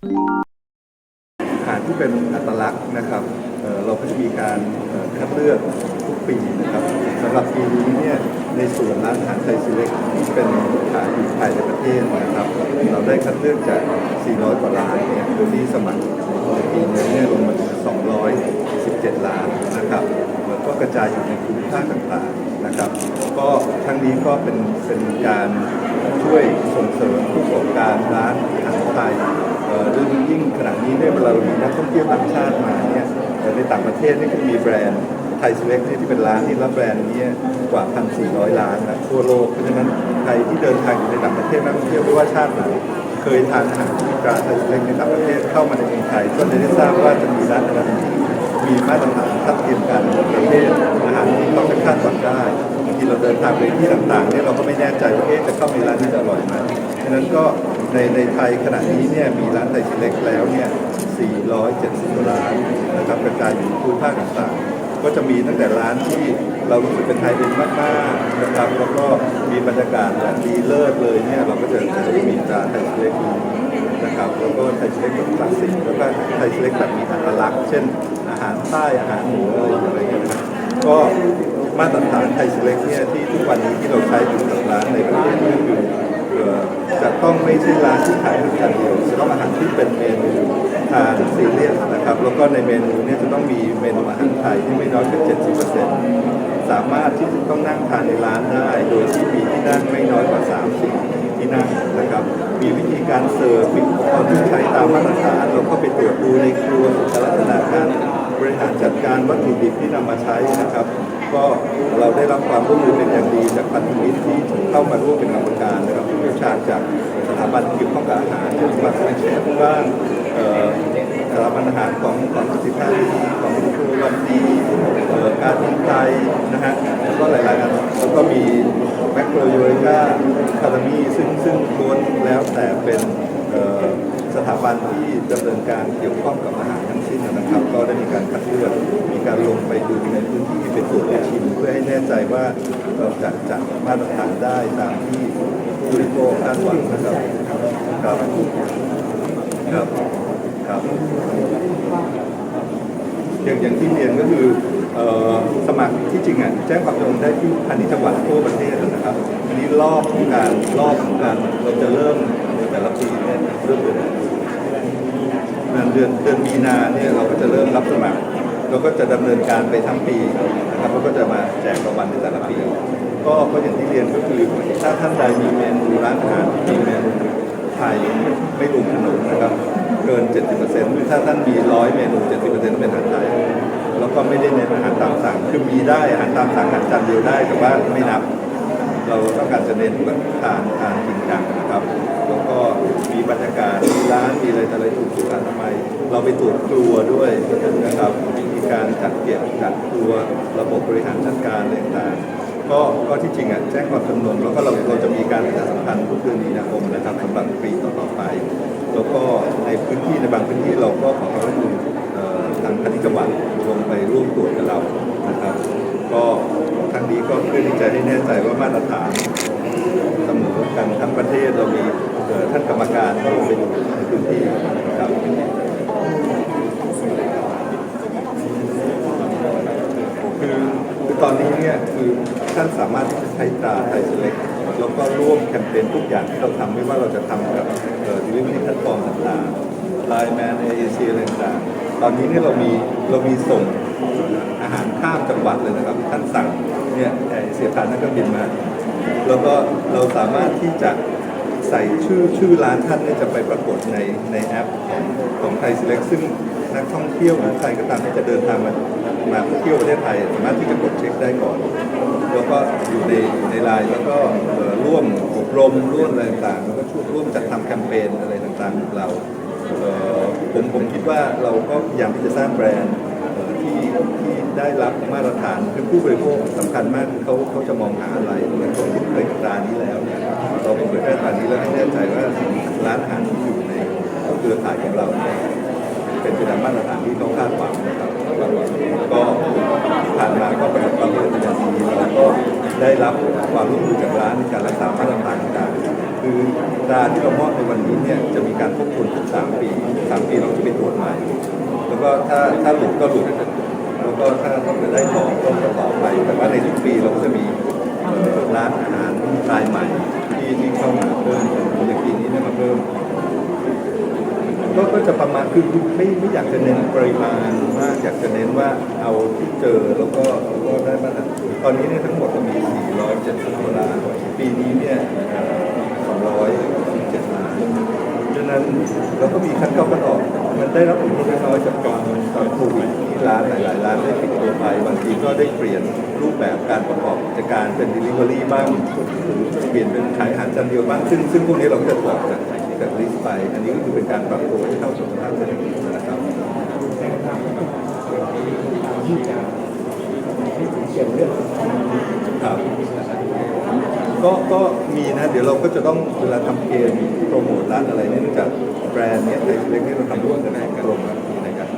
อาหารที่เป็นอัตลักษณ์นะครับเเราก็จะมีการคัดเลือกทุกปีนะครับสำหรับปีนี้เนี่ยในส่วนร้านอาหารไทยซีเล็กที่เป็นขายอยู่ภายในประเทศนะครับ เราได้คัดเลือกจาก 400 กว่าร้านเนี่ยที่สมัครในปีนี้เนี่ยลงมาถึง217 ล้านนะครับแล้วก็กระจายอยู่ในภูมิภาคต่างๆนะครับก็ทั้งนี้ก็เป็นเป็นการช่วยส่งเสริมผู้ประกอบการร้านอาหารไทย ยิ่งขณะนี้เนี่ยเวลาเรามีนักท่องเที่ยวต่างชาติมาเนี่ยเอ่ในต่างประเทศนี่ก็มีแบรนด์ไทยสเล็กเนี่ยที่เป็นร้านที่รับแบรนด์นี้กว่า 1,400 ล้านนะทั่วโลกเพราะฉะนั้นใครที่เดินทางอยู่ในต่างประเทศนักท่องเที่ยวไม่ว่าชาติไหนเคยทานอาหารที่ตราไทยสเล็กในต่างประเทศเข้ามาในเมืองไทยก็จะได้ทราบว่าจะมีร้านอาหารที่มีมาตรฐานทัดเทียมกันประเภทอาหารที่เขาจะคาดหวังได้บางทีเราเดินทางไปที่ต่างๆเนี่ยเราก็ไม่แน่ใจว่าเอ๊ะจะเข้าไปร้านนี้จะอร่อยไหมฉะนั้นก็ ในในไทยขณะนี้เนี่ยมีร้านไทยเล็กแล้วเนี่ย 470 ร้านนะครับกระจายอยู่ทั่วภาคต่างๆ ก็จะมีตั้งแต่ร้านที่เรารู้สึกเป็นไทยเองมากๆนะครับแล้วก็มีบรรยากาศแบบดีเลิศเลยเนี่ยเราก็จะจะมีร้านไทยเล็กนะครับแล้วก็ไทยเล็กแบบคลาสสิกแล้วก็ไทยเล็กแบบมีอัตลักษณ์เช่น อาหารใต้อาหารเหนืออะไรอย่างเงี้ยนะครับก็มาตรฐานไทยเล็กเนี่ยที่ทุกวันนี้ที่เราใช้อยู่กับร้านในประเทศก็คือเอ่อ จะต้องไม่ใช่ร้านที่ขายอาหารอย่างเดียวจะต้องอาหารที่เป็นเมนูทานซีเรียสนะครับ แล้วก็ในเมนูเนี่ยจะต้องมีเมนูอาหารไทยที่ไม่น้อยกว่า70%สามารถที่จะต้องนั่งทานในร้านได้ โดยที่มีที่นั่งไม่น้อยกว่า 30 ที่นั่งนะครับ มีวิธีการเสิร์ฟมีอุปกรณ์ที่ใช้ตามมาตรฐานเราก็ไปตรวจดูในครัวลักษณะการบริหารจัดการวัตถุดิบที่นำมาใช้นะครับ ก็เราได้รับความร่วมมือเป็นอย่างดีจากพันธมิตรที่เข้ามาร่วมเป็นกรรมการนะครับผู้เชี่ยวชาญจากสถาบันเกี่ยวข้องกับอาหารเช่นสมาคมเชฟบ้างสถาบันอาหารของของสิทธาดีของครูวันดีการบินไทยนะฮะแล้วก็หลายๆอันแล้วก็มีแมคโครโยเรกาคารามีซึ่งซึ่งล้วนแล้วแต่เป็นสถาบันที่ดำเนินการเกี่ยวข้องกับอาหาร นะครับก็ได้มีการคัดเลือกมีการลงไปดูในพื้นที่ไปตรวจไปชิมเพื่อให้แน่ใจว่าเราจะจัดมาตรฐานได้ตามที่ผู้บริโภคคาดหวังนะครับครับครับครับอย่างอย่างที่เรียนก็คืออสมัครที่จริงอะแจ้งความจำนงได้ที่พันธุ์จังหวัดทั่วประเทศนะครับอันนี้รอบของการรอบของการเราจะเริ่มในแต่ละปีเนี่ยเริ่มเดือน เดือนเดือนมีนาเนี่ยเราก็จะเริ่มรับสมัครเราก็จะดำเนินการไปทั้งปีนะครับแล้วก็จะมาแจกรางวัลในแต่ละปี ก็ก็อย่างที่เรียนก็คือถ้าท่านใดมีเมนูร้านอาหารที่มีเมนูไทยไม่รวมขนมนะครับ เกิน 70%หรือถ้าท่านมีร้อยเมนู 70%ต้องเป็นอาหารไทยแล้วก็ไม่ได้เน้นอาหารตามสั่งคือมีได้อาหารตามสั่งอาหารจานเดียวได้แต่ว่าไม่นับ เราต้องการจะเน้นแบบทานทานจริงจังนะครับ บรรยากาศมีร้านมีอะไรต่อะไรถูกสุขอนามัยเราไปตรวจครัวด้วยนะครับมีการจัดเก็บจัดครัว ระบบบริหารจัดการอะไรต่างๆก็ก็ที่จริงอะแจ้งความจำนงแล้วก็เราเราจะมีการประชาสัมพันธ์ทุกเดือนมีนาคมนะครับสำหรับปีต่อๆไป แล้วก็ในพื้นที่ในบางพื้นที่เราก็ขอความร่วมมือเอ่อทางคณิตจังหวัดลงไปร่วมตรวจกับเรานะครับ ก็ครั้งนี้ก็เพื่อที่จะให้แน่ใจว่ามาตรฐานเสมอกันทั้งประเทศเรามีท่านกรรมการ เข้าไปดูในพื้นที่ครับคือคือตอนนี้เนี่ยคือท่านสามารถใช้ตราไทยเล็กแล้วก็ร่วมแคมเปญทุกอย่างที่เราทำไม่ว่าเราจะทำกับเอ่อ delivery แพลตฟอร์มต่างๆ Line Man AAC อะไรต่างๆตอนนี้เนี่ยเรามีเรามีส่งอาหารข้ามจังหวัดเลยนะครับ ท่านสั่งเนี่ยแอเอเชียผ่านนักบินมา แล้วก็เราสามารถที่จะ ใส่ชื่อชื่อร้านท่านเนี่ยจะไปปรากฏในในแอปของของไทยซีเล็กซึ่งนักท่องเที่ยวหรือใครก็ตามที่จะเดินทางมามาเที่ยวประเทศไทยสามารถที่จะกดเช็คได้ก่อน แล้วก็อยู่ในในไลน์แล้วก็ร่วมอบรมร่วมอะไรต่างแล้วก็ช่วยร่วมจัดทำแคมเปญอะไรต่างๆของเราผมผมคิดว่าเราก็พยายามที่จะสร้างแบรนด์ที่ที่ได้รับมาตรฐานคือผู้บริโภคสำคัญมากเขาเขาจะมองหาอะไรเมือนคนที่เคยกับร้านนี้แล้วเนี่ย เราไปเผยแพร่ร้านนี้แล้วให้แน่ใจว่าร้านอาหารที่อยู่ในเครือข่ายของเราเนี่ยเป็นไปตามมาตรฐานที่เขาคาดหวังนะครับก็ที่ผ่านมาก็ประสบความสำเร็จเป็นอย่างดีแล้วก็ได้รับความร่วมมือจากร้านในการรักษามาตรฐานต่างๆคือตราที่เรามอบในวันนี้เนี่ยจะมีการทบทวนทุกสามปีสามปีเราจะไปตรวจใหม่ แล้วก็ถ้าถ้าหลุดก็หลุดแล้วก็ถ้าต้องได้ของก็จะต่อไป แต่ว่าในทุกปีเราก็จะมีร้านอาหารรายใหม่ ปีนี้เขามาเพิ่มแต่ปีนี้เนี่ยมาเพิ่มก็จะประมาณคือไม่ไม่อยากจะเน้นปริมาณมากอยากจะเน้นว่าเอาที่เจอแล้วก็ก็ได้มาตอนนี้เนี่ยทั้งหมดจะมี 470รายปีนี้เนี่ย200 นั้นเราก็มีคัดเข้าคัดออก มันได้รับผลกระทบน้อยจากตอนตอนโควิดที่ร้านหลายๆร้านได้ปิดตัวไปบางทีก็ได้เปลี่ยนรูปแบบการประกอบกิจการเป็น delivery บ้างหรือเปลี่ยนเป็นขายอาหารจานเดียวบ้างซึ่งซึ่งพวกนี้เราก็จะถอดจากจากลิสต์ไป อันนี้ก็คือเป็นการปรับตัวให้เข้าสู่สภาพเศรษฐกิจนะครับ ก็ก็ มีนะ เดี๋ยวเราก็จะต้องเวลาทำเกมโปรโมทร้านอะไรเนี่ยเนื่องจากแบรนด์เนี้ยไทยเล็กนี่เราทำร่วมกันในกรมนะครับ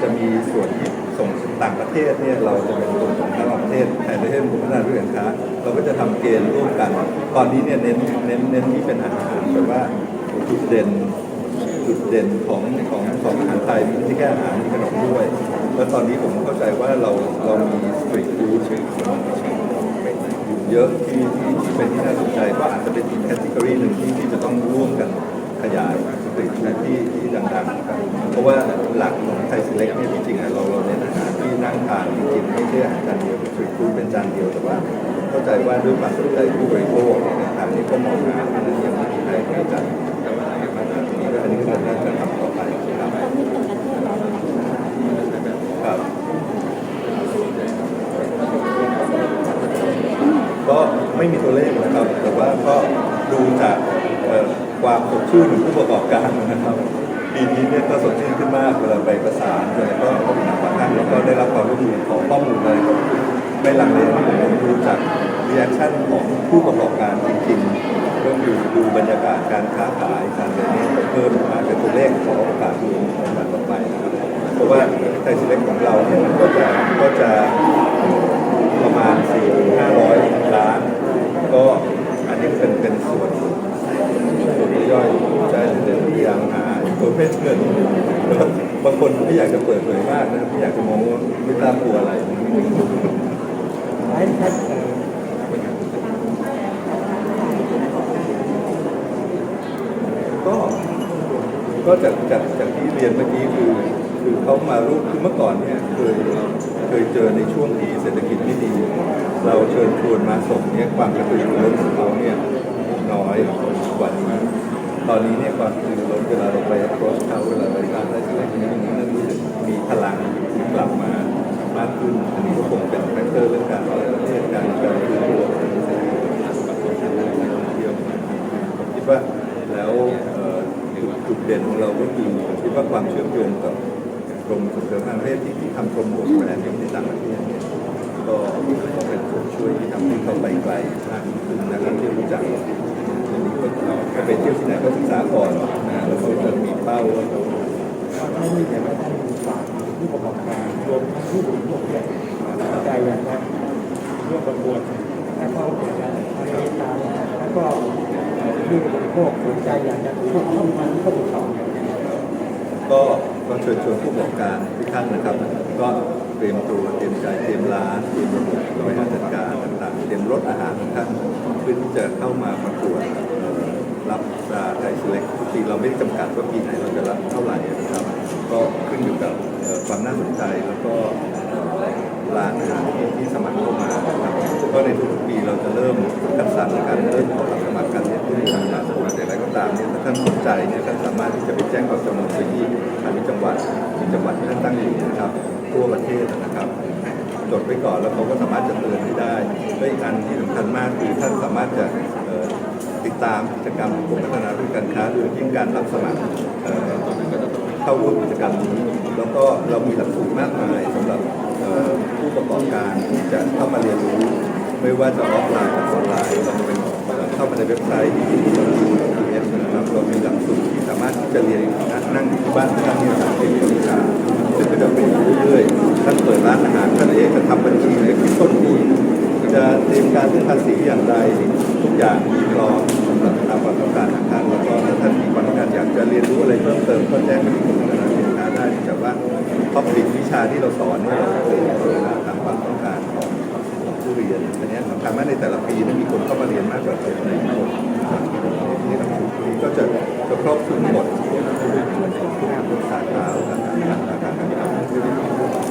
จะมีส่วนที่ส่งต่างประเทศเนี่ยเราจะเป็นกรมการค้าต่างประเทศแทนประเทศพัฒนาด้วยการค้า เราก็จะทำเกณฑ์ร่วมกัน ตอนนี้เนี่ยเน้นเน้นเน้นที่เป็นอาหารแบบว่าจุดเด่นจุดเด่นของของของอาหารไทยไม่ใช่แค่อาหารมีขนมด้วย แล้วตอนนี้ผมเข้าใจว่าเราเรามีสตรีทฟู้ด เยอะที่ที่ที่เป็นที่น่าสนใจก็อาจจะเป็นอีกแคตตากรีหนึ่งที่ที่จะต้องร่วมกันขยายสตรีทฟู้ดที่ที่ดังๆครับเพราะว่าหลักของไทยสิเล็กเนี่ยจริงๆอะเราเราเน้นอาหารที่นั่งทานจริงๆไม่ใช่อาหารจานเดียวสตรีทฟู้ดเป็นจานเดียวแต่ว่า เข้าใจว่าด้วยความสนใจผู้บริโภคเนี่ยทางนี้ก็มองหาอันนั้นยังไม่มีใครใครจัดมาทางนี้ก็อันนี้ก็น่าจะทำต่อไปครับ ครับ ก็ ไม่มีตัวเลขนะครับ แต่ว่าก็ดูจากความสดชื่นของผู้ประกอบการนะครับ ปีนี้เนี่ยก็สดชื่นขึ้นมากเวลาไปประสานอะไรก็ก็มีความตั้งแล้วก็ได้รับความร่วมมือของข้อมูลอะไรก็ไม่ลังเลที่ผมดูจากรีแอคชั่นของผู้ประกอบการจริงๆก็คือดูบรรยากาศการค้าขายการอะไรเนี่ยเพิ่มมาเป็นตัวเลขของโอกาสรวมของการต่อไปนะครับเพราะว่าไทยซีเล็กของเราเนี่ยมันก็จะก็จะประมาณ4-500 ล้าน ก็อันนี้เป็นเป็นส่วนส่วนย่อยใช้เดินพยายามหาตัวเพศเงินบางคนไม่อยากจะเปิดเผยมากนะไม่อยากจะมองว่าไม่กล้ากลัวอะไรก็ก็จากจากจากที่เรียนเมื่อกี้คือ คือเขามารูปคือเมื่อก่อนเนี่ยเคยเคยเจอในช่วงที่เศรษฐกิจไม่ดี เราเชิญชวนมาส่งเนี่ยความกระตือรือร้นของเขาเนี่ยน้อยกว่านี้ตอนนี้เนี่ยความกระตือรือร้นเวลาเราไป approach เขาเวลาไปร้านอะไรสักอย่างเนี่ยมันรู้สึกมีพลังกลับมามากขึ้นอันนี้ก็คงเป็นแฟกเตอร์เรื่องการเปิดประเทศการการฟื้นตัวของเศรษฐกิจการท่องเที่ยวผมคิดว่าแล้วเอ่อจุดเด่นของเราก็คือผมคิดว่าความเชื่อมโยงกับ รมส่งเสริมการเที่ยวที่ที่ทำโปรโมทแบรนด์ในต่างประเทศเนี่ยก็ก็เป็นส่วนช่วยที่ทำให้เขาไปไกลมากขึ้นนะครับที่รู้จักอันนี้ก็ถ้าไปเที่ยวที่ไหนก็ศึกษาก่อนนะแล้วก็จะมีเป้าว่าเราไม่มีแต่ว่าท่านฝากผู้ประกอบการรวมทั้งผู้บริโภคด้วยใจอยากจะร่วมประกวดแล้วก็อเมริกาแล้วก็ผู้บริโภคสนใจอยากจะเข้ามาที่ก็ติดต่อก็ ก็เชิญชวนผู้ประกอบการทุกท่านนะครับ ก็เตรียมตัวเตรียมใจเตรียมร้านเตรียมระบบบริหารจัดการต่างๆเตรียมรถอาหารท่านเพื่อที่จะเข้ามาประกวดรับตราไทยเล็กทุกปีเราไม่ได้จำกัดว่าปีไหนเราจะรับเท่าไหร่นะครับ ก็ขึ้นอยู่กับความน่าสนใจแล้วก็ร้านอาหารที่สมัครเข้ามานะครับก็ในทุกปีเราจะเริ่มคัดสรรการเริ่มขอรับสมัครกันเนี่ยผู้ที่ทำงานสมัครแต่อะไรก็ตามเนี่ยถ้าท่านสนใจเนี่ยท่านสามารถ ทั่วประเทศนะครับ จดไว้ก่อนแล้วเขาก็สามารถจะเตือนให้ได้และอีกอันที่สำคัญมากคือท่านสามารถจะติดตามกิจกรรมของกรมพัฒนาธุรกิจการค้าโดยยิ่งการรับสมัครเข้าร่วมกิจกรรมนี้แล้วก็เรามีหลักสูตรมากมายสำหรับผู้ประกอบการที่จะเข้ามาเรียนรู้ ไม่ว่าจะออฟไลน์หรือออนไลน์เราเป็นเข้ามาในเว็บไซต์ที่เอสนะครับเรามีหลักสูตรที่สามารถจะเรียนนั่งที่บ้านท่านที่สามเรียน ร้านอาหารท่านเอยจะทำบัญชีเลยต้นปีจะเตรียมการเรื่องภาษีอย่างไรทุกอย่างมีรอสำหรับตามความต้องการของท่านแล้วก็ถ้าท่านมีความต้องการอยากจะเรียนรู้อะไรเพิ่มเติมก็แจ้งไปที่กรมพัฒนาสินค้าได้แต่ว่าท็อปปิกวิชาที่เราสอนเนี่ยเราจะตามความต้องการของผู้เรียนอันนี้สำคัญมากในแต่ละปีนมีคนเข้ามาเรียนมากกว่าเจ็ดในคนนี่หลักสูตรนี้ก็จะจะครอบคลุมหมดทุกสาขาการการการการ